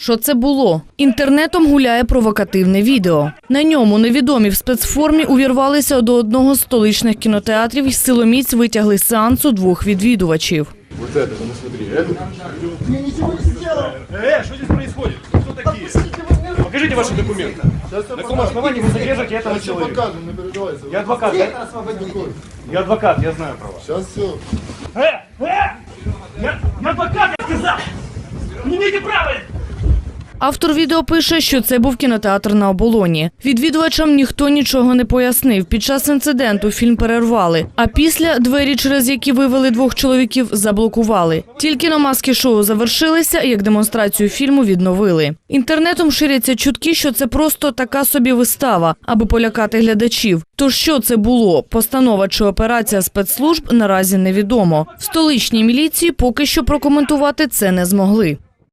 Що це було? Інтернетом гуляє провокативне відео. На ньому невідомі в спецформі увірвалися до одного з столичних кінотеатрів і силоміць витягли з сеансу двох відвідувачів. Вот это, ну смотри, это. Э, что здесь происходит? Кто такие? Покажите ваши документы. На каком основании вы задержите этого Сейчас человека? покажем, не переживайте. Я адвокат, я, я адвокат, я знаю права. Сейчас все. Э, э! Я, я адвокат, я сказал! Не имеете права! Автор відео пише, що це був кінотеатр на оболоні. Відвідувачам ніхто нічого не пояснив. Під час інциденту фільм перервали. А після двері, через які вивели двох чоловіків, заблокували. Тільки на маски шоу завершилися, як демонстрацію фільму відновили. Інтернетом ширяться чутки, що це просто така собі вистава, аби полякати глядачів. То що це було? Постанова чи операція спецслужб наразі невідомо. В столичній міліції поки що прокоментувати це не змогли.